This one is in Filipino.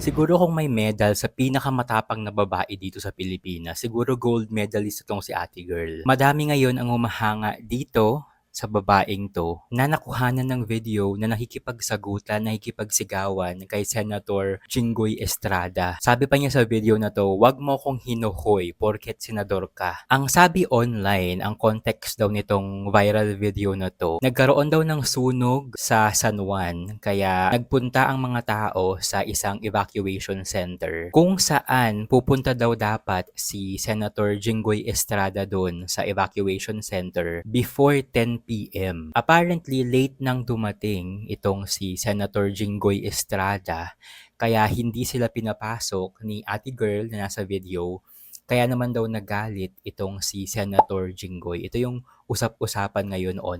Siguro kung may medal sa pinakamatapang na babae dito sa Pilipinas, siguro gold medalist itong si Ate Girl. Madami ngayon ang humahanga dito sa babaeng to na nakuhanan ng video na nakikipagsagutan, nakikipagsigawan kay Senator Jinggoy Estrada. Sabi pa niya sa video na to, wag mo kong hinuhoy porket senador ka. Ang sabi online, ang context daw nitong viral video na to, nagkaroon daw ng sunog sa San Juan kaya nagpunta ang mga tao sa isang evacuation center kung saan pupunta daw dapat si Senator Jinggoy Estrada doon sa evacuation center before 10 p.m. Apparently, late nang dumating itong si Senator Jinggoy Estrada kaya hindi sila pinapasok ni Ate Girl na nasa video kaya naman daw nagalit itong si Senator Jinggoy. Ito yung usap-usapan ngayon online.